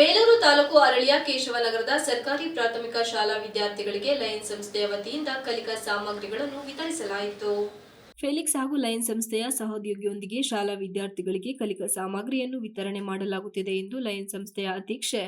ಬೇಲೂರು ತಾಲೂಕು ಅರಳಿಯ ಕೇಶವನಗರದ ಸರ್ಕಾರಿ ಪ್ರಾಥಮಿಕ ಶಾಲಾ ವಿದ್ಯಾರ್ಥಿಗಳಿಗೆ ಲಯನ್ ಸಂಸ್ಥೆಯ ವತಿಯಿಂದ ಕಲಿಕಾ ಸಾಮಗ್ರಿಗಳನ್ನು ವಿತರಿಸಲಾಯಿತು. ಫೆಲಿಕ್ಸ್ ಹಾಗೂ ಲಯನ್ ಸಂಸ್ಥೆಯ ಸಹೋದ್ಯೋಗಿಯೊಂದಿಗೆ ಶಾಲಾ ವಿದ್ಯಾರ್ಥಿಗಳಿಗೆ ಕಲಿಕಾ ಸಾಮಗ್ರಿಯನ್ನು ವಿತರಣೆ ಮಾಡಲಾಗುತ್ತಿದೆ ಎಂದು ಲಯನ್ ಸಂಸ್ಥೆಯ ಅಧ್ಯಕ್ಷೆ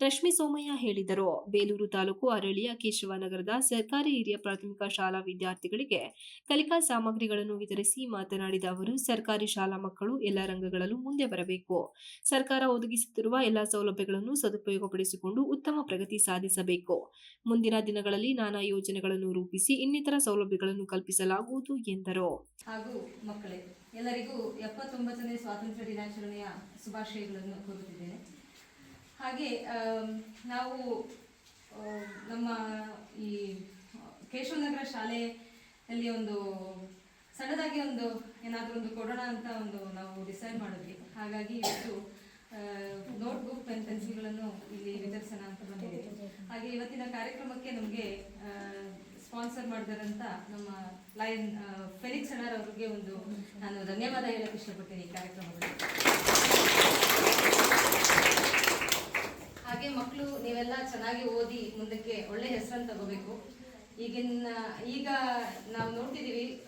ರಶ್ಮಿ ಸೋಮಯ್ಯ ಹೇಳಿದರು. ಬೇಲೂರು ತಾಲೂಕು ಅರಳಿಯ ಕೇಶವನಗರದ ಸರ್ಕಾರಿ ಹಿರಿಯ ಪ್ರಾಥಮಿಕ ಶಾಲಾ ವಿದ್ಯಾರ್ಥಿಗಳಿಗೆ ಕಲಿಕಾ ಸಾಮಗ್ರಿಗಳನ್ನು ವಿತರಿಸಿ ಮಾತನಾಡಿದ ಅವರು, ಸರ್ಕಾರಿ ಶಾಲಾ ಮಕ್ಕಳು ಎಲ್ಲ ರಂಗಗಳಲ್ಲೂ ಮುಂದೆ ಬರಬೇಕು. ಸರ್ಕಾರ ಒದಗಿಸುತ್ತಿರುವ ಎಲ್ಲ ಸೌಲಭ್ಯಗಳನ್ನು ಸದುಪಯೋಗಪಡಿಸಿಕೊಂಡು ಉತ್ತಮ ಪ್ರಗತಿ ಸಾಧಿಸಬೇಕು. ಮುಂದಿನ ದಿನಗಳಲ್ಲಿ ನಾನಾ ಯೋಜನೆಗಳನ್ನು ರೂಪಿಸಿ ಇನ್ನಿತರ ಸೌಲಭ್ಯಗಳನ್ನು ಕಲ್ಪಿಸಲಾಗುವುದು ಎಂದರು. ಹಾಗೂ ಮಕ್ಕಳೇ, ಎಲ್ಲರಿಗೂ ಎಪ್ಪತ್ತೊಂಬತ್ತನೇ ಸ್ವಾತಂತ್ರ್ಯ ದಿನಾಚರಣೆಯ ಶುಭಾಶಯಗಳನ್ನು ಕೋರುತ್ತಿದ್ದೇನೆ. ಹಾಗೆ ನಾವು ನಮ್ಮ ಈ ಕೇಶವನಗರ ಶಾಲೆಯಲ್ಲಿ ಒಂದು ಸಣ್ಣದಾಗಿ ಒಂದು ಏನಾದರೂ ಒಂದು ಕೊಡೋಣ ಅಂತ ಒಂದು ನಾವು ಡಿಸೈಡ್ ಮಾಡಿದ್ವಿ. ಹಾಗಾಗಿ ಇವತ್ತು ನೋಟ್ಬುಕ್ ಪೆನ್ ಪೆನ್ಸಿಲ್ಗಳನ್ನು ಇಲ್ಲಿ ವಿತರಿಸೋಣ ಅಂತ ಬಂದಿದ್ದೀವಿ. ಹಾಗೆ ಇವತ್ತಿನ ಕಾರ್ಯಕ್ರಮಕ್ಕೆ ನಮಗೆ ಸ್ಪಾನ್ಸರ್ ಮಾಡಿದಾರಂತ ನಮ್ಮ ಲಯನ್ ಫೆನಿಕ್ಸ್ ಅಣ್ಣರ್ ಅವರಿಗೆ ಒಂದು ನಾನು ಧನ್ಯವಾದ ಹೇಳಕ್ಕೆ ಇಷ್ಟಪಡ್ತೀನಿ ಈ ಕಾರ್ಯಕ್ರಮದಲ್ಲಿ ಹಾಗೆ ಮಕ್ಕಳು ನೀವೆಲ್ಲ ಚೆನ್ನಾಗಿ ಓದಿ ಮುಂದಕ್ಕೆ ಒಳ್ಳೆ ಹೆಸರನ್ನು ತಗೋಬೇಕು. ಈಗಿನ, ಈಗ ನಾವು ನೋಡ್ತಿದ್ದೀವಿ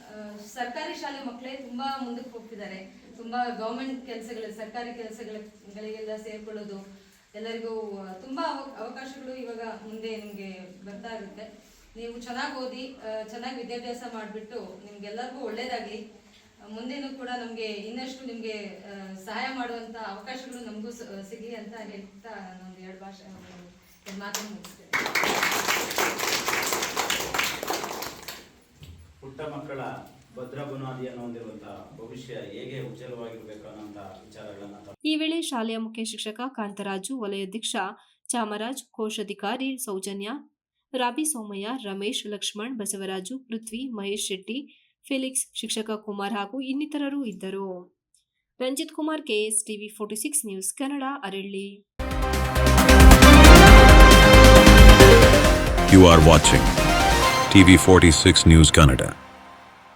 ಸರ್ಕಾರಿ ಶಾಲೆ ಮಕ್ಕಳೇ ತುಂಬ ಮುಂದಕ್ಕೆ ಹೋಗ್ತಿದ್ದಾರೆ. ತುಂಬ ಗೌರ್ಮೆಂಟ್ ಕೆಲಸಗಳು, ಸರ್ಕಾರಿ ಕೆಲಸಗಳಿಗೆಲ್ಲ ಸೇರ್ಕೊಳ್ಳೋದು, ಎಲ್ಲರಿಗೂ ತುಂಬ ತುಂಬಾ ಅವ- ಅವಕಾಶಗಳು ಇವಾಗ ಮುಂದೆ ನಿಮಗೆ ಬರ್ತಾ ಇರುತ್ತೆ. ನೀವು ಚೆನ್ನಾಗಿ ಓದಿ ಚೆನ್ನಾಗಿ ವಿದ್ಯಾಭ್ಯಾಸ ಮಾಡಿಬಿಟ್ಟು ನಿಮ್ಗೆಲ್ಲರಿಗೂ ಒಳ್ಳೇದಾಗಲಿ. ಮುಂದೇನು ಕೂಡ ನಮಗೆ ಇನ್ನಷ್ಟು ನಿಮಗೆ ಸಹಾಯ ಮಾಡುವಂತ ಅವಕಾಶಗಳು ನಮಗೂ ಸಿಗಲಿ ಅಂತ ಹೇಳ್ತಾ ನಾನೊಂದು ಎರಡು ಭಾಷೆ ಎರಡು ಮಾತನ್ನು ಮುಗಿಸ್ತೇನೆ. ಪುಟ್ಟ ಮಕ್ಕಳ ಭದ್ರ ಬುನಾದಿಯನ್ನು ಹೊಂದಿರುವಂತಹ ಭವಿಷ್ಯ ಹೇಗೆ ಉಜ್ವಲವಾಗಿರಬೇಕು ಅನ್ನೋಂಥ ವಿಚಾರಗಳನ್ನ ಈ ವೇಳೆ ಶಾಲೆಯ ಮುಖ್ಯ ಶಿಕ್ಷಕ ಕಾಂತರಾಜು ವಲಯಾಧ್ಯಕ್ಷ ಚಾಮರಾಜ್ ಕೋಶಾಧಿಕಾರಿ ಸೌಜನ್ಯ ರಾಬಿ ಸೋಮಯ್ಯ ರಮೇಶ್ ಲಕ್ಷ್ಮಣ್ ಬಸವರಾಜು ಪೃಥ್ವಿ ಮಹೇಶ್ ಶೆಟ್ಟಿ ಫೆಲಿಕ್ಸ್, ಶಿಕ್ಷಕ ಕುಮಾರ್ ಹಾಗೂ ಇನ್ನಿತರರು ಇದ್ದರು Ranjith Kumar, KS TV forty six news Kannada, Aralli You are watching TV46 News Canada.